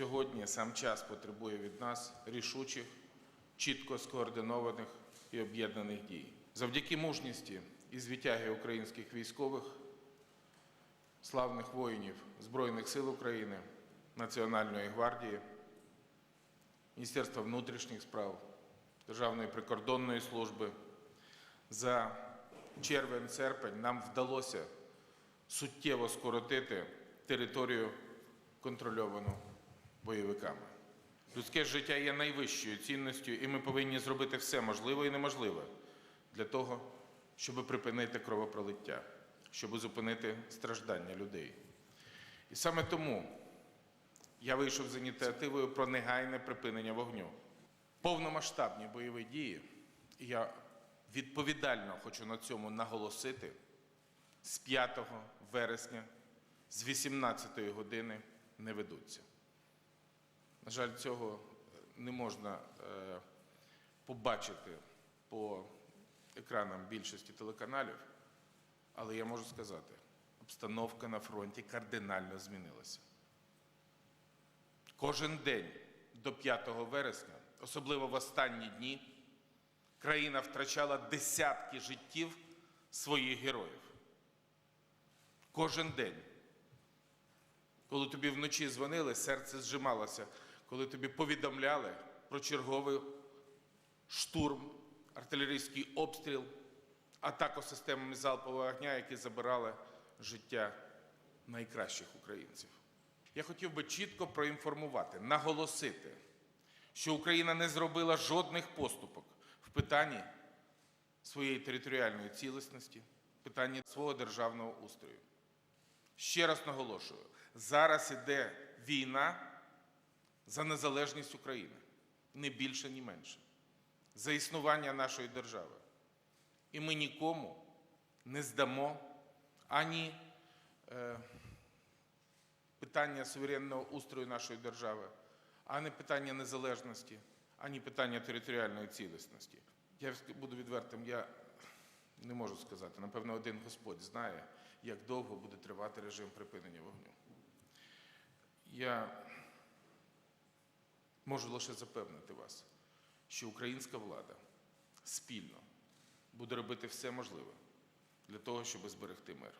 Сьогодні сам час потребує від нас рішучих, чітко скоординованих і об'єднаних дій. Завдяки мужності і звитяги українських військових, славних воїнів Збройних сил України, Національної гвардії, Міністерства внутрішніх справ, Державної прикордонної служби. За червень-серпень нам вдалося суттєво скоротити територію, контрольовану бойовиками. Людське життя є найвищою цінністю, і ми повинні зробити все можливе і неможливе для того, щоб припинити кровопролиття, щоб зупинити страждання людей. І саме тому я вийшов з ініціативою про негайне припинення вогню. Повномасштабні бойові дії, і я відповідально хочу на цьому наголосити, з 5 вересня з 18 години не ведуться. Жаль, цього не можна е, побачити по екранам більшості телеканалів, але я можу сказати, обстановка на фронті кардинально змінилася. Кожен день до 5 вересня, особливо в останні дні, країна втрачала десятки життів своїх героїв. Кожен день. Коли тобі вночі дзвонили, серце зжималося, коли тобі повідомляли про черговий штурм, артилерійський обстріл, атаку системами залпового огня, які забирали життя найкращих українців. Я хотів би чітко проінформувати, наголосити, що Україна не зробила жодних поступок в питанні своєї територіальної цілісності, в питанні свого державного устрою. Ще раз наголошую: зараз іде війна за незалежність України, не більше, ні менше, за існування нашої держави. І ми нікому не здамо ані е, питання суверенного устрою нашої держави, ані питання незалежності, ані питання територіальної цілісності. Я буду відвертим, я не можу сказати. Напевно, один Господь знає, як довго буде тривати режим припинення вогню. Я можу лише запевнити вас, що українська влада спільно буде робити все можливе для того, щоб зберегти мир.